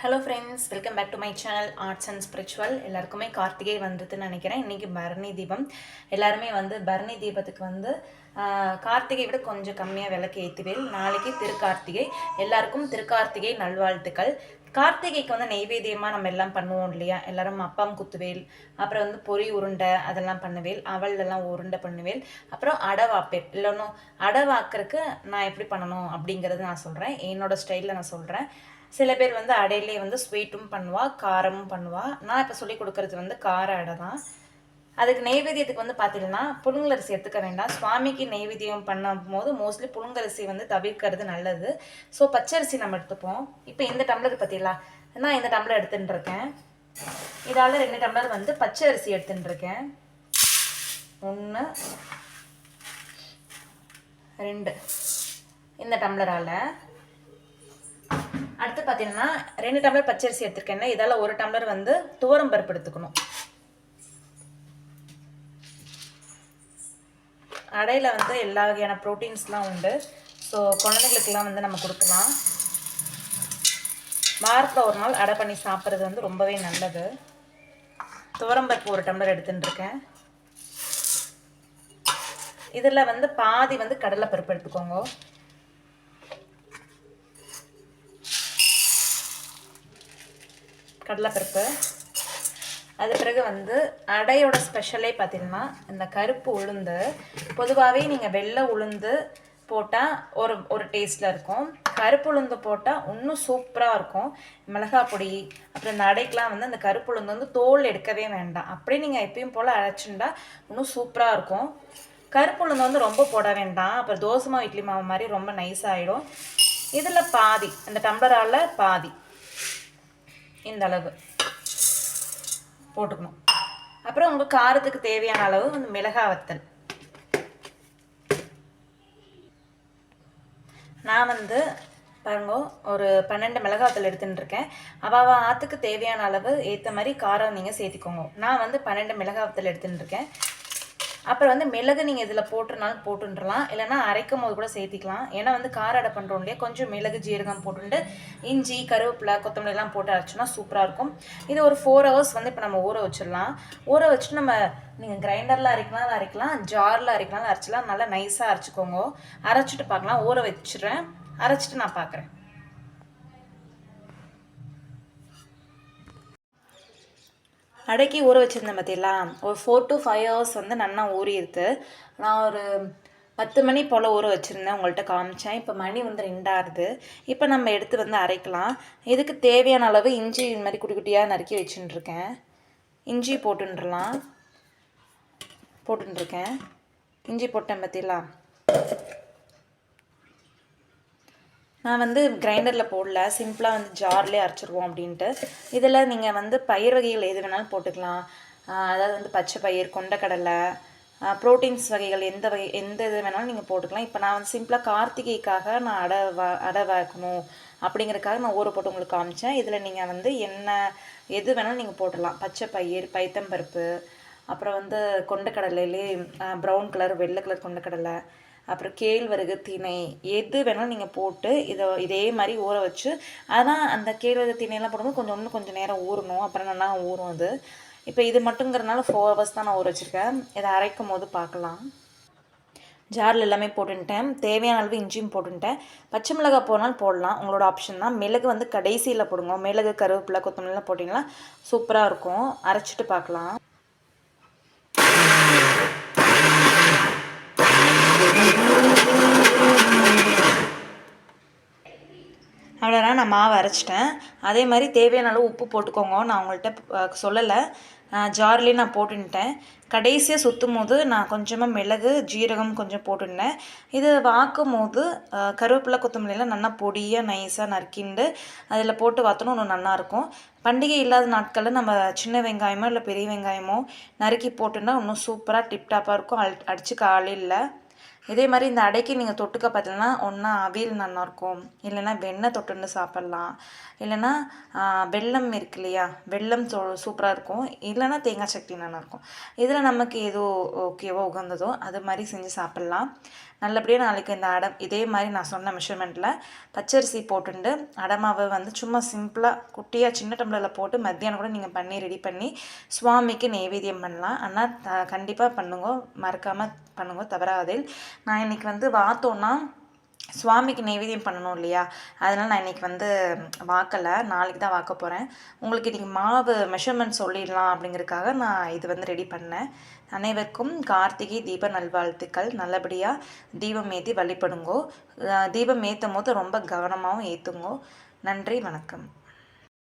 Hello friends welcome back to my channel arts and spiritual எல்லாருக்குமே கார்த்திகை வந்ததுன்னு நினைக்கிறேன். இன்றைக்கி பரணி தீபம். எல்லாருமே வந்து பரணி தீபத்துக்கு வந்து கார்த்திகை விட கொஞ்சம் கம்மியாக விளக்கு ஏற்றுவேல் நாளைக்கு திருக்கார்த்திகை. எல்லாருக்கும் திருக்கார்த்திகை நல்வாழ்த்துக்கள். கார்த்திகைக்கு வந்து நெய்வேத்தியமாக நம்ம எல்லாம் பண்ணுவோம் இல்லையா? எல்லாரும் அப்பம் குத்துவேல் அப்புறம் வந்து பொரி உருண்டை அதெல்லாம் பண்ணுவேல் அவள் எல்லாம் உருண்டை பண்ணுவேல் அப்புறம் அடவாப்பேன் இல்லைன்னு அடவாக்கிறதுக்கு நான் எப்படி பண்ணணும் அப்படிங்கிறது நான் சொல்கிறேன் என்னோட ஸ்டைலில் நான் சொல்கிறேன் சில பேர் வந்து அடையிலே வந்து ஸ்வீட்டும் பண்ணுவாள் காரமும் பண்ணுவாள் நான் இப்போ சொல்லி கொடுக்கறது வந்து கார அடை தான். அதுக்கு நெய்வேத்தியத்துக்கு வந்து பார்த்தீங்கன்னா புழுங்கலரிசி எடுத்துக்க வேண்டாம். சுவாமிக்கு நெய்வேத்தியம் பண்ணும் போது மோஸ்ட்லி புழுங்கரிசி வந்து தவிர்க்கிறது நல்லது. ஸோ பச்சரிசி நம்ம எடுத்துப்போம். இப்போ இந்த டம்ளர் பார்த்தீங்களா நான் இந்த டம்ளர் எடுத்துகிட்டு இருக்கேன். இதால் ரெண்டு டம்ளர் வந்து பச்சை அரிசி எடுத்துகிட்டு இருக்கேன். ஒன்று ரெண்டு. இந்த டம்ளரால் அடுத்து பார்த்தீங்கன்னா ரெண்டு டம்ளர் பச்சரிசி எடுத்திருக்கேன்ல இதால் ஒரு டம்ளர் வந்து துவரம் பருப்பு எடுத்துக்கணும். அடையில் வந்து எல்லா வகையான ப்ரோட்டீன்ஸ்லாம் உண்டு. ஸோ குழந்தைகளுக்கெல்லாம் வந்து நம்ம கொடுக்கலாம். வாரத்தில் ஒரு நாள் அடை பண்ணி சாப்பிட்றது வந்து ரொம்பவே நல்லது. துவரம்பருப்பு ஒரு டம்ளர் எடுத்துட்டுருக்கேன். இதில் வந்து பாதி வந்து கடலைப்பருப்பு எடுத்துக்கோங்க. கடலைப்பருப்பு. அது பிறகு வந்து அடையோட ஸ்பெஷலே பார்த்தீங்கன்னா இந்த கருப்பு உளுந்து. பொதுவாகவே நீங்கள் வெள்ளை உளுந்து போட்டால் ஒரு ஒரு டேஸ்ட்டில் இருக்கும். கருப்பு உளுந்து போட்டால் இன்னும் சூப்பராக இருக்கும். மிளகாய் பொடி அப்புறம் இந்த அடைக்கெலாம் வந்து அந்த கருப்பு உளுந்து வந்து தோல் எடுக்கவே வேண்டாம். அப்படியே நீங்கள் எப்பயும் போல் அரைச்சுண்டா இன்னும் சூப்பராக இருக்கும். கருப்பு உளுந்து வந்து ரொம்ப போட வேண்டாம். அப்புறம் தோசை மாவு இட்லி மாவு மாதிரி ரொம்ப நைஸ் ஆகிடும் இதில் பாதி அந்த டம்ளரால் பாதி. இந்த அளவு. போட்டுக்கணும். அப்புறம் உங்கள் காரத்துக்கு தேவையான அளவு வந்து மிளகாய் வத்தல். நான் வந்து பாருங்க ஒரு பன்னெண்டு மிளகா வத்தல் எடுத்துட்டு இருக்கேன். அவாவ ஆற்றுக்கு தேவையான அளவு ஏற்ற மாதிரி காரம் நீங்கள் சேர்த்திக்கோங்க. நான் வந்து பன்னெண்டு மிளகா வத்தல் எடுத்துட்டு இருக்கேன். அப்புறம் வந்து மிளகு நீங்கள் இதில் போட்டுனாலும் போட்டுன்றலாம் இல்லைன்னா அரைக்கும் போது கூட சேர்த்திக்கலாம். ஏன்னா வந்து கார அடை பண்ணுறோம் இல்லையா கொஞ்சம் மிளகு ஜீரகம் போட்டுட்டு இஞ்சி கருவேப்பிலை கொத்தமல்லி எல்லாம் போட்டு அரைச்சோன்னா சூப்பராக இருக்கும். இது ஒரு ஃபோர் ஹவர்ஸ் வந்து இப்போ நம்ம ஊற வச்சிடலாம். ஊற வச்சுட்டு நம்ம நீங்கள் கிரைண்டரில் அரைக்கலாம் அரைக்கலாம். ஜாரில் அரைக்கலாம் அரைச்சிக்கலாம் நல்லா நைஸாக அரைச்சிக்கோங்க. அரைச்சிட்டு பார்க்கலாம். ஊற வச்சிடுறேன். அரைச்சிட்டு நான் பார்க்குறேன். அடக்கி ஊற வச்சுருந்தேன் பார்த்தீங்களா ஒரு ஃபோர் டு ஃபைவ் ஹவர்ஸ் வந்து நல்லா ஊறியிருக்கு நான் ஒரு பத்து மணி போல் ஊற வச்சுருந்தேன். உங்கள்கிட்ட காமிச்சேன். இப்போ மணி வந்து ரெண்டாகுது இப்போ நம்ம எடுத்து வந்து அரைக்கலாம். இதுக்கு தேவையான அளவு இஞ்சி இந்த மாதிரி குட்டி குட்டியாக நறுக்கி வச்சுட்டுருக்கேன். இஞ்சி போட்டுன்றலாம் போட்டுருக்கேன் இஞ்சி போட்டேன் பார்த்தீங்களா நான் வந்து கிரைண்டரில் போடல. சிம்பிளாக வந்து ஜார்லேயே அரைச்சிருவோம் அப்படின்ட்டு. இதில் நீங்கள் வந்து பயிர் வகைகள் எது வேணாலும் போட்டுக்கலாம். அதாவது வந்து பச்சை பயிர் கொண்டக்கடலை ப்ரோட்டீன்ஸ் வகைகள் எந்த வகை எந்த இது வேணாலும் நீங்கள் போட்டுக்கலாம். இப்போ நான் வந்து சிம்பிளாக கார்த்திகைக்காக நான் அடை வா அடை வைக்கணும் அப்படிங்கிறதுக்காக நான் ஊற போட்டு உங்களுக்கு காமிச்சேன். இதில் நீங்கள் வந்து என்ன எது வேணாலும் நீங்கள் போட்டுடலாம் பச்சை பயிர் பைத்தம்பருப்பு அப்புறம் வந்து கொண்டக்கடலையிலே ப்ரௌன் கலர் வெள்ளை கலர் கொண்டக்கடலை அப்புறம் கேழ்வரகு திணை எது வேணாலும் நீங்கள் போட்டு இதை இதே மாதிரி ஊற வச்சு ஆனால் அந்த கேழ்வரகு திணையெல்லாம் போடும்போது கொஞ்சம் இன்னும் கொஞ்சம் நேரம் ஊறணும். அப்புறம் நல்லா ஊறும் அது. இப்போ இது மட்டுங்கிறதுனால ஃபோர் ஹவர்ஸ் தான் நான் ஊற வச்சுருக்கேன். இதை அரைக்கும் போது பார்க்கலாம் ஜாரில் எல்லாமே போட்டுன்ட்டேன். தேவையான அளவு இஞ்சியும் போட்டுன்ட்டேன். பச்சை மிளகாய் போனாலும் போடலாம். உங்களோட ஆப்ஷன் தான். மிளகு வந்து கடைசியில் போடுங்க. மிளகு கருவேப்பிலை கொத்தமல்லாம் போட்டிங்கன்னா சூப்பராக இருக்கும். அரைச்சிட்டு பார்க்கலாம் அவ்வளோதான் நான் மாவு அரைச்சிட்டேன். அதே மாதிரி தேவையான அளவு உப்பு போட்டுக்கோங்க. நான் உங்கள்கிட்ட சொல்லலை. ஜார்லேயே நான் போட்டுன்ட்டேன். கடைசியாக சுற்றும் போது நான் கொஞ்சமாக மிளகு ஜீரகம் கொஞ்சம் போட்டுட்டேன் இது வாக்கும் போது கருவேப்பிலை கொத்தமல்லியெல்லாம் நல்லா பொடியாக நைஸாக நறுக்கிண்டு அதில் போட்டு வாத்தணும். இன்னும் நல்லாயிருக்கும் பண்டிகை இல்லாத நாட்களில் நம்ம சின்ன வெங்காயமோ இல்லை பெரிய வெங்காயமோ நறுக்கி போட்டுன்னா இன்னும் சூப்பராக டிப்டாப்பாக இருக்கும். அல் அடிச்சுக்க ஆள் இல்லை இதே மாதிரி இந்த அடைக்கு நீங்கள் தொட்டுக்க பார்த்தீங்கன்னா ஒன்றா அவியல் நல்லாயிருக்கும் இல்லைன்னா வெண்ணெய் தொட்டுன்னு சாப்பிட்லாம். இல்லைன்னா வெள்ளம் வெல்லம் இருக்கு இல்லையா வெல்லம் சோ சூப்பராக இருக்கும். இல்லைன்னா தேங்காய் சட்னி நல்லாயிருக்கும் இதில் நமக்கு ஏதோ ஓகேவோ உகந்ததோ அது மாதிரி செஞ்சு சாப்பிட்லாம். நல்லபடியாக நாளைக்கு இந்த அடை இதே மாதிரி நான் சொன்ன மெஷர்மெண்ட்டில் பச்சரிசி போட்டுண்டு அடமாவை வந்து சும்மா சிம்பிளாக குட்டியாக சின்ன டம்ளரில் போட்டு மத்தியானம் கூட நீங்கள் பண்ணி ரெடி பண்ணி சுவாமிக்கு நெய்வேத்தியம் பண்ணலாம். ஆனால் த கண்டிப்பாக பண்ணுங்க. மறக்காமல் பண்ணுங்க. தவறாதில் நான் இன்றைக்கி வந்து வாத்தோன்னா சுவாமிக்கு நைவேத்தியம் பண்ணணும் இல்லையா? அதனால் நான் இன்றைக்கி வந்து வாக்கலை. நாளைக்கு தான் வாக்க போகிறேன் உங்களுக்கு இன்றைக்கி மாவு மெஷர்மெண்ட் சொல்லிடலாம் அப்படிங்கிறதுக்காக நான் இது வந்து ரெடி பண்ணேன். அனைவருக்கும் கார்த்திகை தீப நல்வாழ்த்துக்கள். நல்லபடியாக தீபம் ஏற்றி வழிபடுங்கோ. தீபம் ஏற்றும் போது ரொம்ப கவனமாகவும் ஏற்றுங்கோ நன்றி வணக்கம்.